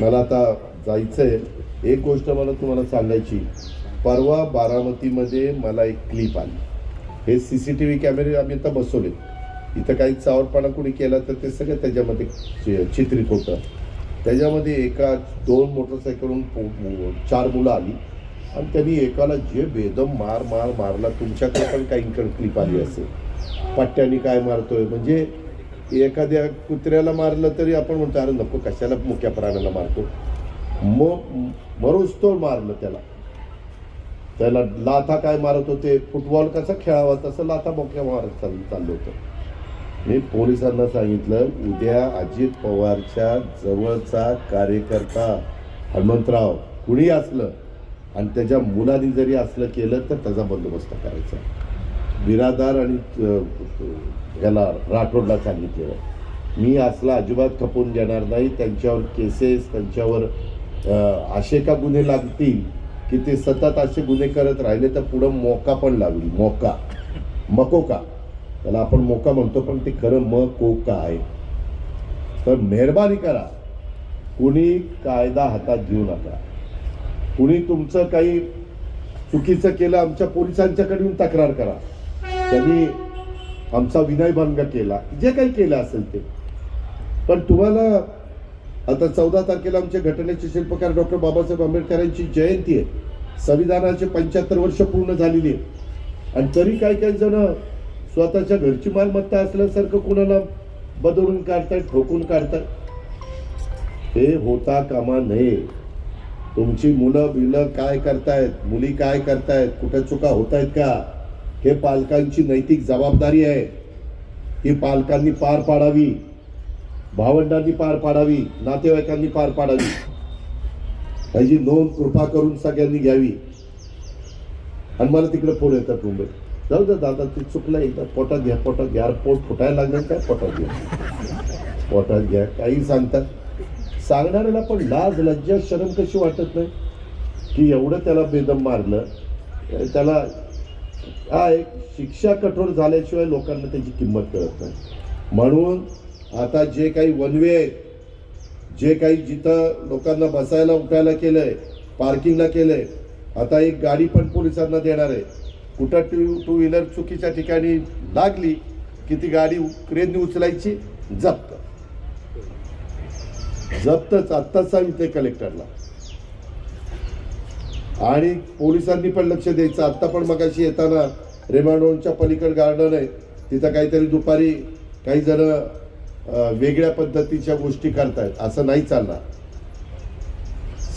मला आता जायचं आहे एक गोष्ट मला तुम्हाला सांगायची. परवा बारामतीमध्ये मला एक क्लिप आली. हे सी सी टी व्ही कॅमेरे आम्ही आता बसवले. इथं काही चावरपणा कुणी केला तर ते सगळं त्याच्यामध्ये चि- चित्रित होतं. त्याच्यामध्ये एका दोन मोटरसायकलवरून चार मुलं आली. आणि त्यांनी एकाला जे बेदम मार मार मारला तुमच्याकडे पण काही क्लिप आली असेल. पट्ट्याने काय मारतोय? म्हणजे एखाद्या कुत्र्याला मारलं तरी आपण म्हणतो अरे नको कशाला मुक्या प्राण्याला मारतो? मग मरोज तो मारलं त्याला. त्याला लाथा काय मारत होते? फुटबॉल कसा खेळावा? तसं लाथा मोक्या मारत चाल चाललं होतं. मी पोलिसांना सांगितलं उद्या अजित पवारच्या जवळचा कार्यकर्ता हनुमंतराव कुणी असलं आणि त्याच्या मुलांनी जरी असलं केलं तर त्याचा बंदोबस्त करायचा बिरादार आणि याला राठोडला सांगितलेलं मी असला अजिबात खपून घेणार नाही त्यांच्यावर केसेस त्यांच्यावर असे का गुन्हे लागतील की ते सतत असे गुन्हे करत राहिले तर पुढं मोका पण लागली. मोका. मकोका त्याला आपण मोका म्हणतो पण ते खरं म कोका आहे? तर मेहरबानी करा. कुणी कायदा हातात घेऊ नका. कुणी तुमचं काही चुकीचं केलं आमच्या पोलिसांच्याकडून तक्रार करा. त्यांनी आमचा विनयभंग केला. जे काही केलं असेल ते. पण तुम्हाला आता चौदा तारखेला आमच्या घटनेचे शिल्पकार डॉक्टर बाबासाहेब आंबेडकरांची जयंती आहे. संविधानाचे पंच्याहत्तर वर्ष पूर्ण झालेली आहे. आणि तरी काही काही जण स्वतःच्या घरची मालमत्ता असल्यासारखं कुणाला बदलून काढतायत ठोकून काढतात हे होता कामा नये. तुमची मुलं बिलं काय करतायत? मुली काय करतायत? कुठे चुका होत आहेत का? हे पालकांची नैतिक जबाबदारी आहे. ही पालकांनी पार पाडावी. भावंडांनी पार पाडावी. नातेवाईकांनी पार पाडावी. त्याची नोंद कृपा करून सगळ्यांनी घ्यावी. आणि मला तिकडे फोन येतात मुंबईत. जाऊ दे दादा ते चुकलं एकदा. पोटात घ्या पोटात घ्या. पोट फुटायला लागलं काय? पोटात घ्या. पोटात घ्या. काही सांगतात. सांगणाऱ्याला पण लाज लज्जा शरम कशी वाटत नाही? की एवढं त्याला बेदम मारलं त्याला काय शिक्षा कठोर झाल्याशिवाय लोकांना त्याची किंमत कळत नाही. म्हणून आता जे काही वनवे आहेत जे काही जिथं लोकांना बसायला उठायला केलंय पार्किंगला केलंय आता एक गाडी पण पोलिसांना देणार आहे. कुठं टू टू व्हीलर चुकीच्या ठिकाणी लागली की ती गाडी क्रेनने उचलायची? जप्त. जप्तच आत्ताच सांगितले कलेक्टरला आणि पोलिसांनी पण लक्ष द्यायचं. आत्ता पण मगाशी येताना रेमांडोनच्या पलीकड गार्डन आहे. तिथं काहीतरी दुपारी काही जण वेगळ्या पद्धतीच्या गोष्टी करतायत. असं नाही चालणार.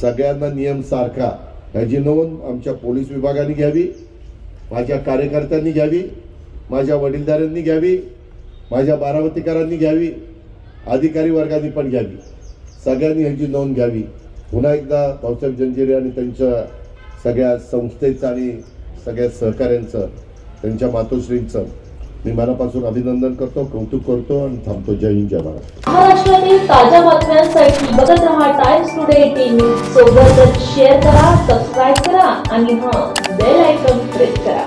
सगळ्यांना नियम सारखा. ह्याची नोंद आमच्या पोलीस विभागाने घ्यावी. माझ्या कार्यकर्त्यांनी घ्यावी. माझ्या वडीलधाऱ्यांनी घ्यावी. माझ्या बारामतीकरांनी घ्यावी. अधिकारी वर्गाने पण घ्यावी. सगळ्यांनी ह्याची नोंद घ्यावी. पुन्हा एकदा भाऊसाहेब जंजिरे आणि त्यांच्या सगळ्या संस्थेचं आणि सगळ्या सहकाऱ्यांचं त्यांच्या मातोश्रींचं मी मनापासून अभिनंदन करतो कौतुक करतो आणि थांबतो. जय हिंद जय महाराष्ट्र महाराष्ट्रातील ताज्या बातम्यांसाठी बघत रहा टाइम्स टुडे टीव्ही सोबतच शेअर करा सबस्क्राईब करा आणि हां बेल आयकॉन प्रेस करा.